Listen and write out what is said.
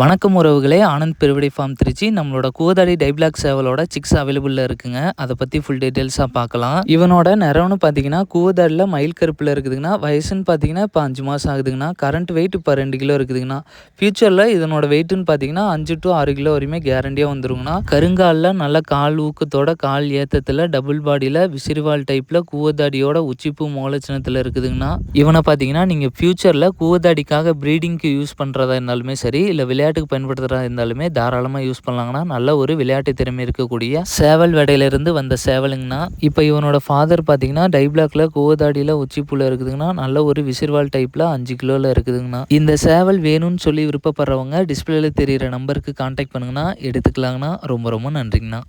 வணக்கம் உறவுகளே ஆனந்த் பெருவிடை ஃபார்ம் திருச்சி. நம்மளோட கூதாடி டைப்ளாக் சேவலோட சிக்ஸ் அவைலபிளில் இருக்குங்க. அதை பற்றி ஃபுல் டீட்டெயில்ஸாக பார்க்கலாம் இவனோட நிறம்னு பார்த்தீங்கன்னா கூதாடியில் மயில் கருப்பில் இருக்குதுங்கண்ணா. வயசுன்னு பார்த்தீங்கன்னா இப்போ அஞ்சு மாதம் ஆகுதுங்கண்ணா. கரண்ட் வெயிட் இப்போ ரெண்டு கிலோ இருக்குதுங்கண்ணா. ஃபியூச்சரில் இதனோட வெயிட்டுன்னு பார்த்தீங்கன்னா அஞ்சு டு ஆறு கிலோ வரையுமே கேரண்டியாக வந்துருங்கண்ணா. கருங்காலில் நல்ல கால் ஊக்கத்தோட கால் ஏத்தத்தில் டபுள் பாடியில் விசிறிவால் டைப்பில் கூவதாடியோட உச்சிப்பூ மோலச்சினத்தில் இருக்குதுங்கண்ணா. இவனை பார்த்தீங்கன்னா நீங்கள் ஃபியூச்சரில் கூவதாடிக்காக ப்ரீடிங்க்கு யூஸ் பண்ணுறதா இருந்தாலுமே சரி இல்லை விளையாட்டுக்கு பயன்படுத்துகிறதா இருந்தாலுமே தாராளமாக யூஸ் பண்ணலாங்கன்னா நல்ல ஒரு விளையாட்டு திறமை இருக்கக்கூடிய சேவல் வேடையிலேருந்து வந்த சேவலுங்கண்ணா. இப்போ இவனோட ஃபாதர் பார்த்தீங்கன்னா டைப்ளாக்ல கோவதாடியில் உச்சிப்புள்ள இருக்குதுங்கண்ணா. நல்ல ஒரு விசிறுவால் டைப்பில் அஞ்சு கிலோவில் இருக்குதுங்கண்ணா. இந்த சேவல் வேணும்னு சொல்லி விருப்பப்படுறவங்க டிஸ்பிளேல தெரியிற நம்பருக்கு கான்டாக்ட் பண்ணுங்கண்ணா. எடுத்துக்கலாங்கண்ணா. ரொம்ப ரொம்ப நன்றிங்கண்ணா.